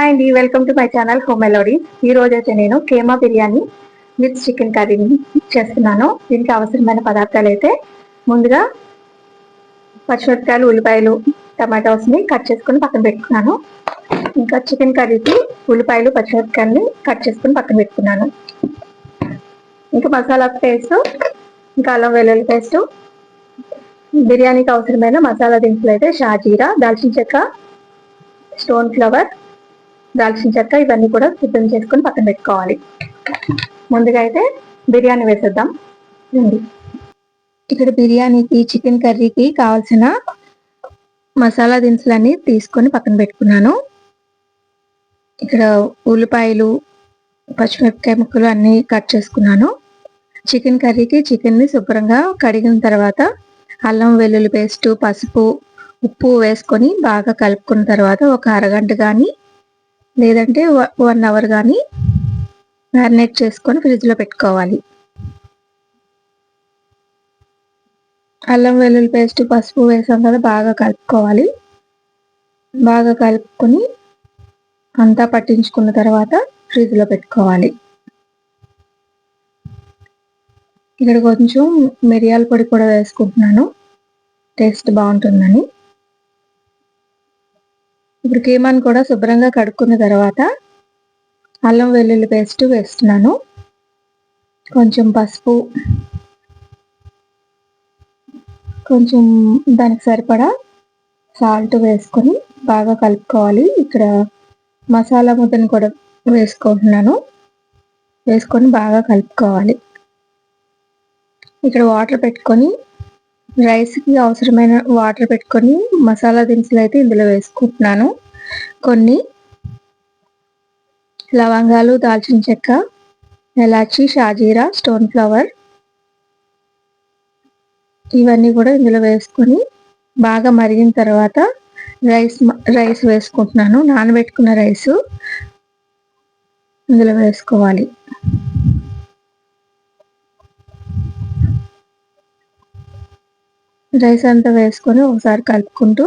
Hi అండి welcome to my channel home melody ఈ రోజు అయితే నేను కేమా బిర్యానీ విత్ చికెన్ కర్రీని చేస్తున్నాను. దీనికి అవసరమైన పదార్థాలు అయితే ముందుగా పచ్చిమిరపకాయలు ఉల్లిపాయలు టమాటోస్ని కట్ చేసుకుని పక్కన పెట్టుకున్నాను. ఇంకా చికెన్ కర్రీకి ఉల్లిపాయలు పచ్చిమిరపకాయలని కట్ చేసుకుని పక్కన పెట్టుకున్నాను. ఇంకా మసాలా పేస్ట్ ఇంకా అల్లం వెల్లుల్లి పేస్ట్. బిర్యానీకి అవసరమైన మసాలా దినుసులు అయితే షాజీరా దాల్చిన చెక్క స్టోన్ ఫ్లవర్ దాల్చిన చెక్క ఇవన్నీ కూడా సిద్ధం చేసుకొని పక్కన పెట్టుకోవాలి. ముందుగా అయితే బిర్యానీ వేసేద్దాం. రండి. ఇక్కడ బిర్యానీకి చికెన్ కర్రీకి కావాల్సిన మసాలా దినుసులన్నీ తీసుకొని పక్కన పెట్టుకున్నాను. ఇక్కడ ఉల్లిపాయలు పచ్చిమిరపకాయ ముక్కలు అన్నీ కట్ చేసుకున్నాను. చికెన్ కర్రీకి చికెన్ని శుభ్రంగా కడిగిన తర్వాత అల్లం వెల్లుల్లి పేస్ట్ పసుపు ఉప్పు వేసుకొని బాగా కలుపుకున్న తర్వాత ఒక అరగంట కానీ లేదంటే వన్ అవర్ కానీ మ్యారినేట్ చేసుకొని ఫ్రిడ్జ్లో పెట్టుకోవాలి. అల్లం వెల్లుల్లి పేస్ట్ పసుపు వేసాం కదా బాగా కలుపుకోవాలి. బాగా కలుపుకొని అంతా పట్టించుకున్న తర్వాత ఫ్రిడ్జ్లో పెట్టుకోవాలి. ఇక్కడ కొంచెం మిరియాల పొడి కూడా వేసుకుంటున్నాను. టేస్ట్ బాగుంటుందని. ఇప్పుడు కీమాను కూడా శుభ్రంగా కడుక్కున్న తర్వాత అల్లం వెల్లుల్లి పేస్ట్ వేస్తున్నాను. కొంచెం పసుపు కొంచెం దానికి సరిపడా సాల్ట్ వేసుకొని బాగా కలుపుకోవాలి. ఇక్కడ మసాలా ముద్దను కూడా వేసుకుంటున్నాను. వేసుకొని బాగా కలుపుకోవాలి. ఇక్కడ వాటర్ పెట్టుకొని రైస్కి అవసరమైన వాటర్ పెట్టుకొని మసాలా దినుసులు అయితే ఇందులో వేసుకుంటున్నాను. కొన్ని లవంగాలు దాల్చిన చెక్క ఎలాచి షాజీరా స్టోన్ ఫ్లవర్ ఇవన్నీ కూడా ఇందులో వేసుకొని బాగా మరిగిన తర్వాత రైస్ రైస్ వేసుకుంటున్నాను. నానబెట్టుకున్న రైస్ ఇందులో వేసుకోవాలి. రైస్ అంతా వేసుకొని ఒకసారి కలుపుకుంటూ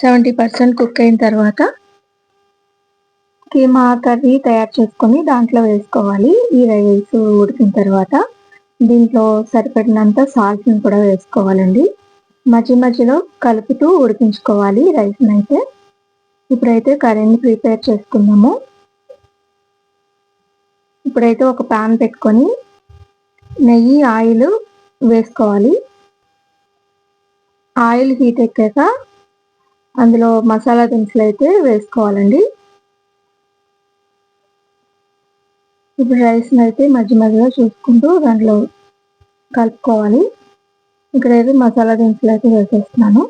సెవెంటీ పర్సెంట్ కుక్ అయిన తర్వాత కీమా కర్రీ తయారు చేసుకొని దాంట్లో వేసుకోవాలి. ఈ రైస్ ఉడికిన తర్వాత దీంట్లో సరిపడినంత సాల్ట్ని కూడా వేసుకోవాలండి. మధ్య మధ్యలో కలుపుతూ ఉడికించుకోవాలి రైస్ని అయితే. ఇప్పుడైతే కర్రీని ప్రిపేర్ చేసుకుందాము. ఇప్పుడైతే ఒక పాన్ పెట్టుకొని నెయ్యి ఆయిల్ వేసుకోవాలి. ఆయిల్ హీట్ ఎక్కాక అందులో మసాలా దినుసులు అయితే వేసుకోవాలండి. ఇప్పుడు రైస్ని అయితే మధ్య మధ్యలో చూసుకుంటూ దాంట్లో కలుపుకోవాలి. ఇక్కడ అయితే మసాలా దినుసులు అయితే వేసేస్తున్నాను.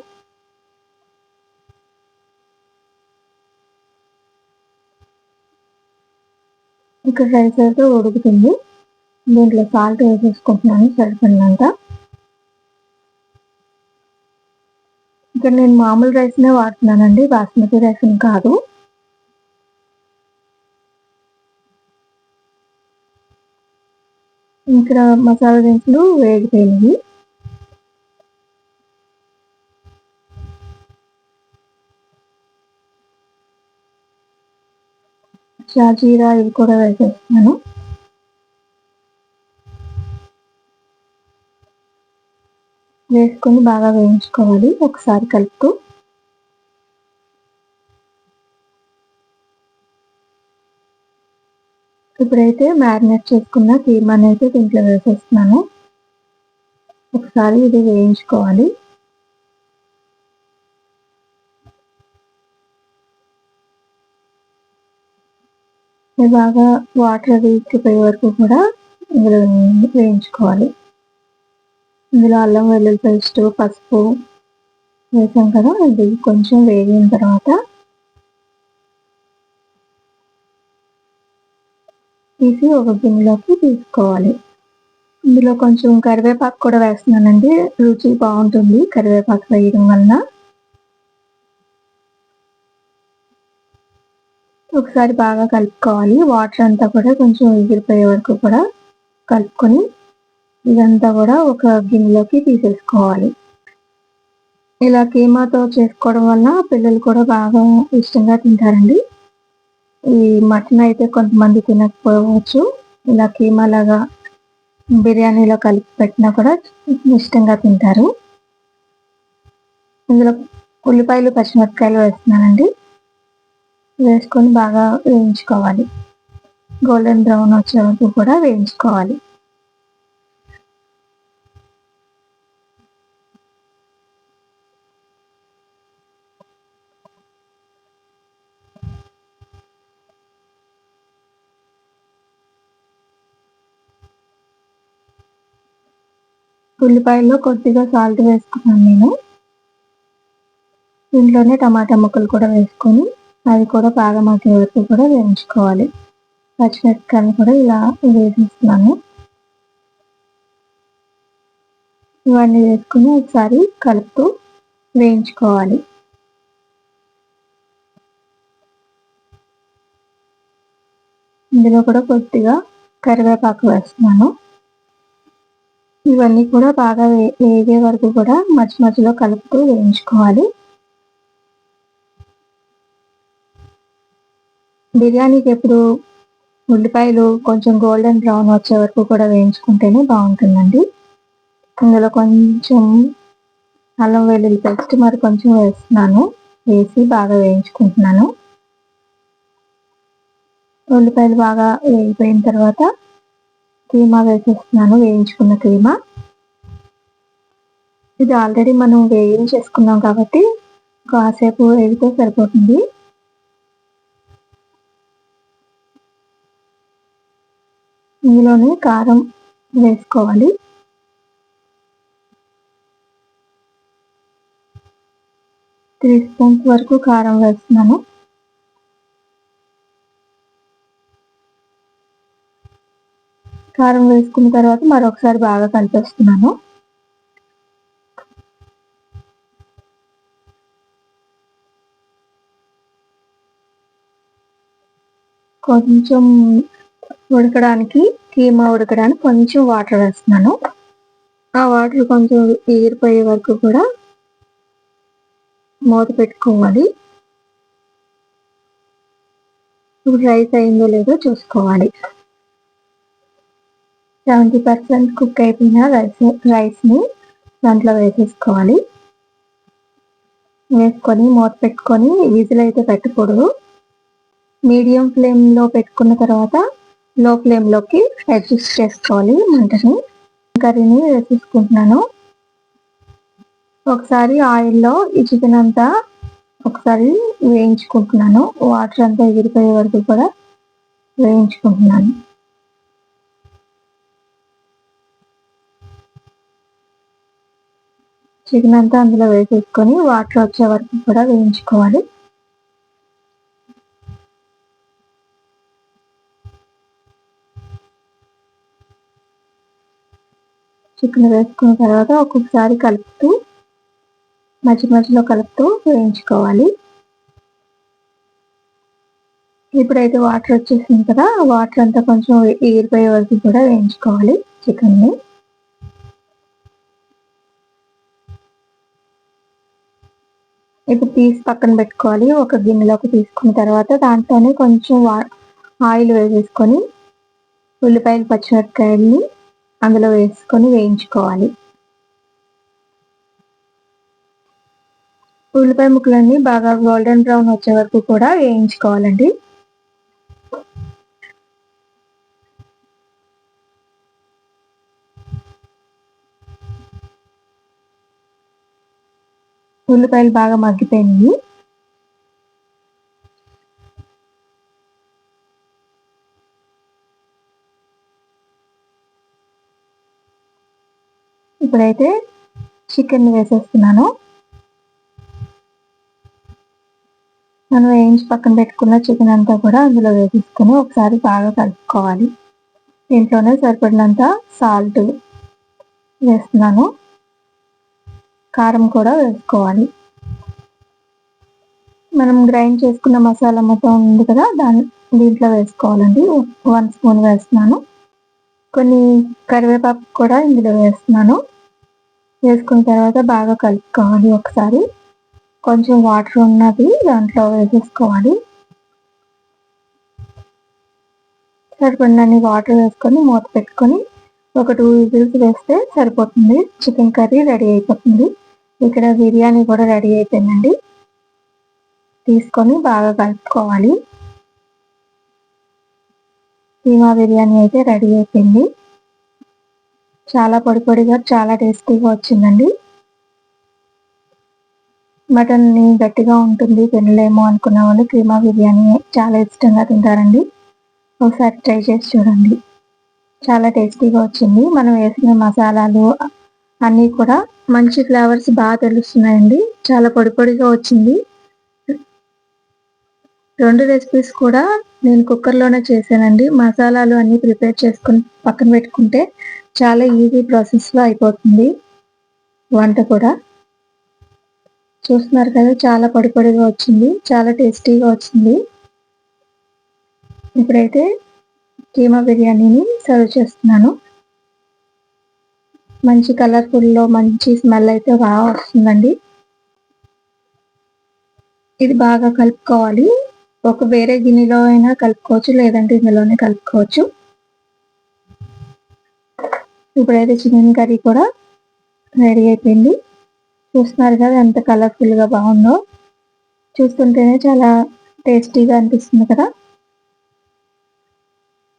ఇక్కడ రైస్ అయితే ఉడుకుతుంది. దీంట్లో సాల్ట్ వేసేసుకుంటున్నాను సరిపడినంత. ఇక్కడ నేను మామూలు రైస్నే వాడుతున్నానండి బాస్మతి రైస్ కాదు. ఇక్కడ మసాలా దినుసులు వేగిపోయినాయి షాజీరా ఇవి కూడా వేసేస్తున్నాను. వేసుకొని బాగా వేయించుకోవాలి. ఒకసారి కలుపుతూ. ఇప్పుడైతే మ్యారినేట్ చేసుకున్న కీమాని అయితే దీంట్లో వేసేస్తున్నాను. ఒకసారి ఇది వేయించుకోవాలి. బాగా వాటర్ అది ఇచ్చిపోయే వరకు కూడా ఇందులో వేయించుకోవాలి. ఇందులో అల్లం వెల్లుల్లి పేస్ట్ పసుపు వేసాం కదా ఇది కొంచెం వేగిన తర్వాత తీసి ఒక గిన్నెలోకి తీసుకోవాలి. ఇందులో కొంచెం కరివేపాకు కూడా వేస్తున్నానండి రుచి బాగుంటుంది. కరివేపాకు వేయడం వలన ఒకసారి బాగా కలుపుకోవాలి. వాటర్ అంతా కూడా కొంచెం ఎగిరిపోయే వరకు కూడా కలుపుకొని ఇదంతా కూడా ఒక గిన్నెలోకి తీసేసుకోవాలి. ఇలా కీమాతో చేసుకోవడం వల్ల పిల్లలు కూడా బాగా ఇష్టంగా తింటారండి. ఈ మటన్ అయితే కొంతమంది తినకపోవచ్చు. ఇలా కీమా లాగా బిర్యానీలో కలిపి పెట్టినా కూడా ఇష్టంగా తింటారు. ఇందులో ఉల్లిపాయలు పచ్చిమిరపకాయలు వేస్తున్నానండి. వేసుకొని బాగా వేయించుకోవాలి. గోల్డెన్ బ్రౌన్ వచ్చే వరకు కూడా వేయించుకోవాలి. ఉల్లిపాయల్లో కొద్దిగా సాల్ట్ వేసుకున్నాను నేను. దీంట్లోనే టమాటా ముక్కలు కూడా వేసుకొని అవి కూడా బాగా మగ్గే వరకు కూడా వేయించుకోవాలి. పచ్చిమిరపకాయలు కూడా ఇలా వేసేస్తున్నాను. ఇవన్నీ వేసుకుని ఒకసారి కలుపుతూ వేయించుకోవాలి. ఇందులో కూడా కొద్దిగా కరివేపాకు వేస్తున్నాను. ఇవన్నీ కూడా బాగా వేగే వరకు కూడా మధ్య మధ్యలో కలుపుతూ వేయించుకోవాలి. బిర్యానీకి ఎప్పుడు ఉల్లిపాయలు కొంచెం గోల్డెన్ బ్రౌన్ వచ్చే వరకు కూడా వేయించుకుంటేనే బాగుంటుందండి. ఇందులో కొంచెం అల్లం వెల్లుల్లి పేస్ట్ మరి కొంచెం వేస్తున్నాను. వేసి బాగా వేయించుకుంటున్నాను. ఉల్లిపాయలు బాగా వేగిపోయిన తర్వాత కీమా వేసేస్తున్నాను వేయించుకున్న కీమా ఇది ఆల్రెడీ మనం వేయించేసుకున్నాం కాబట్టి కాసేపు వేగితే సరిపోతుంది. ఇందులోనే కారం వేసుకోవాలి. త్రీ స్పూన్స్ వరకు కారం వేస్తున్నాను. కారం వేసుకున్న తర్వాత మరొకసారి బాగా కలిపేస్తున్నాను కొంచెం ఉడకడానికి కీమా ఉడకడానికి కొంచెం వాటర్ వేస్తున్నాను. ఆ వాటర్ కొంచెం ఎగిరిపోయే వరకు కూడా మూత పెట్టుకోవాలి. ఇప్పుడు రైస్ అయిందో లేదో చూసుకోవాలి. సెవెంటీ పర్సెంట్ కుక్ అయిపోయిన రైస్ రైస్ని దాంట్లో వేసేసుకోవాలి. వేసుకొని మూత పెట్టుకొని విజిల్ అయితే పెట్టకూడదు. మీడియం ఫ్లేమ్లో పెట్టుకున్న తర్వాత లో ఫ్లేమ్లోకి అడ్జస్ట్ చేసుకోవాలి మంటని. కర్రీని వేసేసుకుంటున్నాను. ఒకసారి ఆయిల్లో ఈ చికెన్ అంతా ఒకసారి వేయించుకుంటున్నాను. వాటర్ అంతా ఎగిరిపోయే వరకు కూడా వేయించుకుంటున్నాను. చికెన్ అంతా అందులో వేసేసుకొని వాటర్ వచ్చే వరకు కూడా వేయించుకోవాలి. చికెన్ వేసుకున్న తర్వాత ఒక్కొక్కసారి కలుపుతూ మధ్య మధ్యలో కలుపుతూ వేయించుకోవాలి. ఇప్పుడైతే వాటర్ వచ్చేసింది కదా వాటర్ అంతా కొంచెం ఎగిరిపోయే వరకు కూడా వేయించుకోవాలి చికెన్ని. ఇప్పుడు తీసి పక్కన పెట్టుకోవాలి. ఒక గిన్నెలోకి తీసుకున్న తర్వాత దాంట్లోనే కొంచెం ఆయిల్ వేసేసుకొని ఉల్లిపాయలు పచ్చిమిరపకాయలని అందులో వేసుకొని వేయించుకోవాలి. ఉల్లిపాయ ముక్కలన్నీ బాగా గోల్డెన్ బ్రౌన్ వచ్చే వరకు కూడా వేయించుకోవాలండి. ఉల్లిపాయలు బాగా మగ్గిపోయినాయి. ఇప్పుడైతే చికెన్ వేసేస్తున్నాను. మనం వేయించి పక్కన పెట్టుకున్న చికెన్ అంతా కూడా అందులో వేసేసుకొని ఒకసారి బాగా కలుపుకోవాలి. దీంట్లోనే సరిపడినంత సాల్ట్ వేస్తున్నాను. కారం కూడా వేసుకోవాలి. మనం గ్రైండ్ చేసుకున్న మసాలా మొత్తం ఉంది కదా దాని దీంట్లో వేసుకోవాలండి. వన్ స్పూన్ వేస్తున్నాను. కొన్ని కరివేపాకు కూడా ఇందులో వేస్తున్నాను. వేసుకున్న తర్వాత బాగా కలుపుకోవాలి ఒకసారి. కొంచెం వాటర్ ఉన్నది దాంట్లో వేసేసుకోవాలి. సరిపడినన్ని వాటర్ వేసుకొని మూత పెట్టుకొని ఒక టూ విజిల్స్ వేస్తే సరిపోతుంది. చికెన్ కర్రీ రెడీ అయిపోతుంది. ఇక్కడ బిర్యానీ కూడా రెడీ అయిపోయిందండి. తీసుకొని బాగా కలుపుకోవాలి. కీమా బిర్యానీ అయితే రెడీ అయిపోయింది. చాలా పొడి పొడిగా చాలా టేస్టీగా వచ్చిందండి. మటన్ని గట్టిగా ఉంటుంది తినలేము అనుకున్న వాళ్ళు కీమా బిర్యానీ చాలా ఇష్టంగా తింటారండి. ఒకసారి ట్రై చేసి చూడండి. చాలా టేస్టీగా వచ్చింది. మనం వేసిన మసాలాలు అన్నీ కూడా మంచి ఫ్లేవర్స్ బాగా తెలుస్తున్నాయండి. చాలా పొడి పొడిగా వచ్చింది. రెండు రెసిపీస్ కూడా నేను కుక్కర్లోనే చేశానండి. మసాలాలు అన్నీ ప్రిపేర్ చేసుకుని పక్కన పెట్టుకుంటే చాలా ఈజీ ప్రాసెస్లో అయిపోతుంది. వంట కూడా. చూస్తున్నారు కదా చాలా పొడి పొడిగా వచ్చింది. చాలా టేస్టీగా వచ్చింది. ఇప్పుడైతే కీమా బిర్యానీని సర్వ్ చేస్తున్నాను. మంచి కలర్ఫుల్లో మంచి స్మెల్ అయితే బాగా వస్తుందండి. ఇది బాగా కలుపుకోవాలి. ఒక వేరే గిన్నెలో అయినా కలుపుకోవచ్చు లేదంటే ఇందులోనే కలుపుకోవచ్చు. ఇప్పుడైతే చికెన్ కర్రీ కూడా రెడీ అయిపోయింది. చూస్తున్నారు కదా ఎంత కలర్ఫుల్గా బాగుందో. చూస్తుంటేనే చాలా టేస్టీగా అనిపిస్తుంది కదా.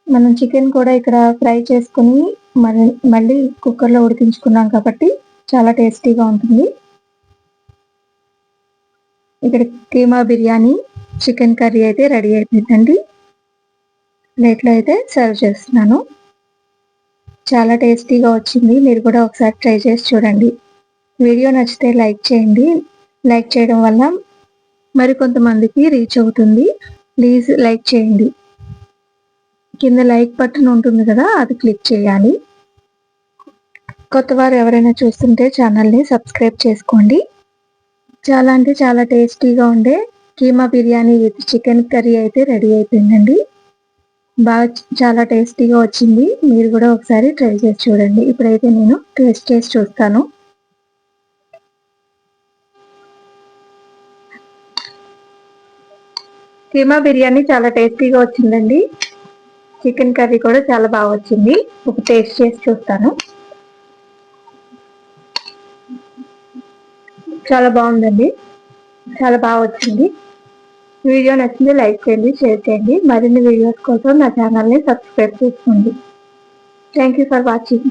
మనం చికెన్ కూడా ఇక్కడ ఫ్రై చేసుకుని మళ్ళీ మళ్ళీ కుక్కర్లో ఉడికించుకున్నాం కాబట్టి చాలా టేస్టీగా ఉంటుంది. ఇక్కడ కీమా బిర్యానీ చికెన్ కర్రీ అయితే రెడీ అయిపోయిందండి. ప్లేట్లో అయితే సర్వ్ చేస్తున్నాను. చాలా టేస్టీగా వచ్చింది. మీరు కూడా ఒకసారి ట్రై చేసి చూడండి. వీడియో నచ్చితే లైక్ చేయండి. లైక్ చేయడం వల్ల మరికొంతమందికి రీచ్ అవుతుంది. ప్లీజ్ లైక్ చేయండి. కింద లైక్ బటన్ ఉంటుంది కదా అది క్లిక్ చేయాలి. కొత్త వారు ఎవరైనా చూస్తుంటే ఛానల్ని సబ్స్క్రైబ్ చేసుకోండి. చాలా అంటే చాలా టేస్టీగా ఉండే keema biryani with chicken curry అయితే రెడీ అయిపోయిందండి. బాగా చాలా టేస్టీగా వచ్చింది. మీరు కూడా ఒకసారి ట్రై చేసి చూడండి. ఇప్పుడైతే నేను టేస్ట్ చేసి చూస్తాను. కీమా బిర్యానీ చాలా టేస్టీగా వచ్చిందండి. చికెన్ కర్రీ కూడా చాలా బాగా వచ్చింది. ఒక టేస్ట్ చేసి చూస్తాను. చాలా బాగుందండి. చాలా బాగా వచ్చింది. వీడియో నచ్చింది లైక్ చేయండి షేర్ చేయండి. మరిన్ని వీడియోస్ కోసం నా ఛానల్ని సబ్స్క్రైబ్ చేసుకోండి. Thank you for watching